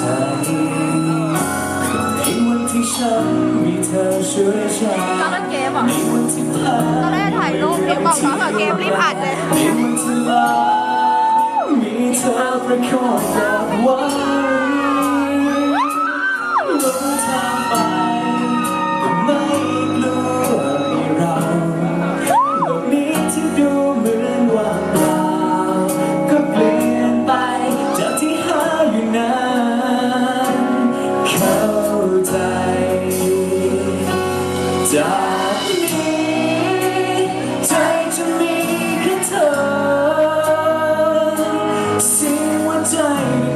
ใจในวันที่ฉันมีเธอช่วยฉันตอนเล่นเกมเหรอในวันที่พลาตอนแรกถ่ายรูปเกมบอกน้องกับเกมรีบอัดเลยในวันที่ลา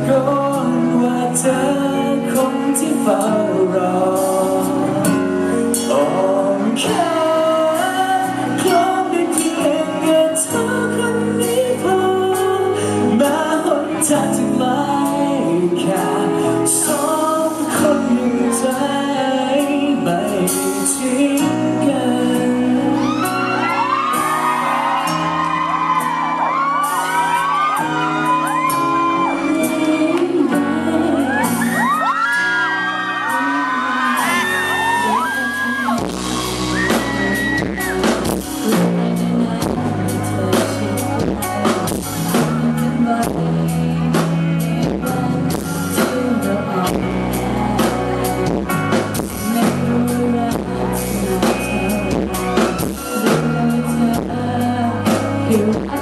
ตะโกนว่าเธอคนที่เฝ้ารออ้อมแขนคล้องได้เพียงแค่เธอคนนี้พอแม้หนทางจะไกลแค่สองคนยังใจไม่ทิ้งกัน จ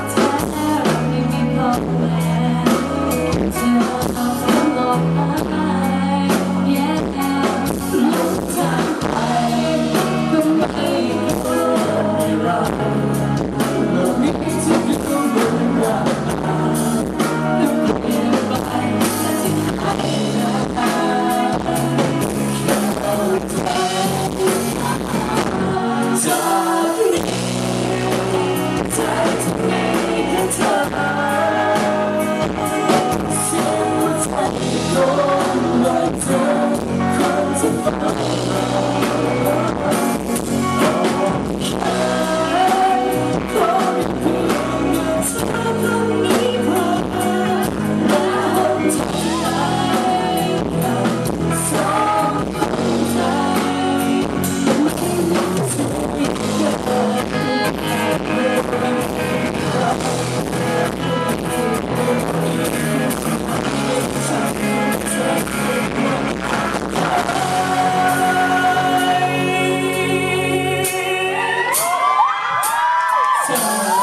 แ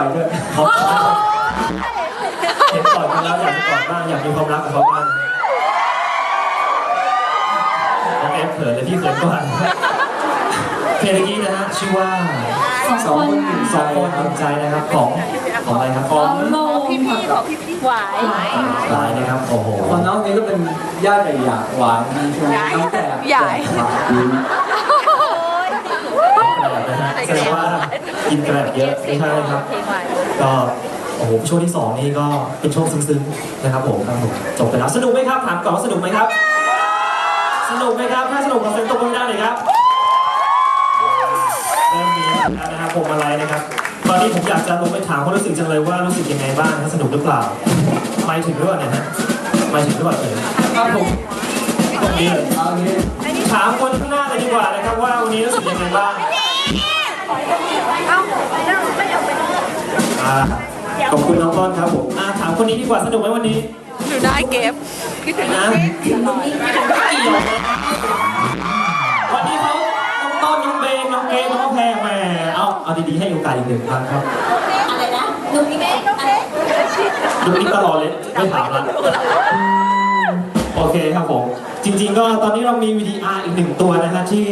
อยด้วยเขาเห็นปล่อยไปแล้วอยากจะปล่อยบ้างอยากมีความรักกับเขาบ้างน้องเอฟเขินเลยพี่เขินก่อนเพลงนี้นะฮะชื่อว่าสองคนหนึ่งสองคนหนึ่งใจนะครับของของอะไรครับของพี่พี่ๆบอกพี่พี่หวายลายนะครับโอ้โหคนน้องนี้ก็เป็นญาติกับหยาหวานนะช่วงน้องแต่ใหญ่แสดงว่า กินกระแบบเยอะไม่ใช่ครับเพลงหวายก็โอ้โหช่วงที่สองนี่ก็เป็นช่วงซึ้งๆนะครับผมครับผมจบไปแล้วสนุกไหมครับถามก่อนว่าสนุกไหมครับ สนุกไหมครับถ้าสนุกขอเสียงตบมือได้เลยครับเริ่มมีแล้วนะครับผมอะไรนะครับ ตอนนี้ผมอยากจะลงไปถามความรู้สึกจังเลยว่ารู้สึกยังไงบ้างถ้าสนุกหรือเปล่าไม่ถึงหรือเปล่าเนี่ยฮะไม่ถึงหรือเปล่าเอ่ยครับผมตรงนี้เลยเอางี้ถามคนข้างหน้าเลยดีกว่านะครับว่าวันนี้รู้สึกยังไงบ้าง เอ้าไม่เอาไม่เอาไป อ่า ขอบคุณน้องต้นครับผมอ่าถามคนนี้ดีกว่าสนุกไหมวันนี้หนูได้เก็บนะไม่เกี่ยวนะวันนี้เขาน้องต้นน้องเบนน้องเกมน้องแพรแหมเอาเอาดีๆให้โอกาสอีกหนึ่งครั้งครับอะไรนะนุ๊กนี่แม่นุ๊กเล็กดูนี่ตลอดเลยไม่ถามละโอเคครับผมจริง ๆ ก็ตอนนี้เรามี VDR อีกหนึ่งตัวนะฮะที่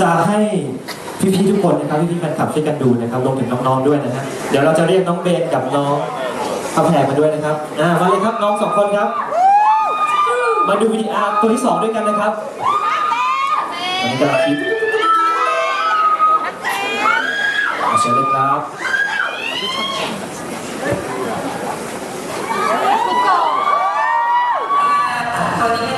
จะให้ พี่ๆทุกคนนะครับพี่ๆแฟนคลับช่วยกันดูนะครับรวมถึงน้องๆด้วยนะฮะเดี๋ยวเราจะเรียกน้องเบนกับน้องพระแพรมาด้วยนะครับอ่ามาเลยครับน้องสองคนครับ มาดูวิดีอาร์ตัวที่สองด้วยกันนะครับอันนี้กำงคิเชิญเลยครับตอวนี้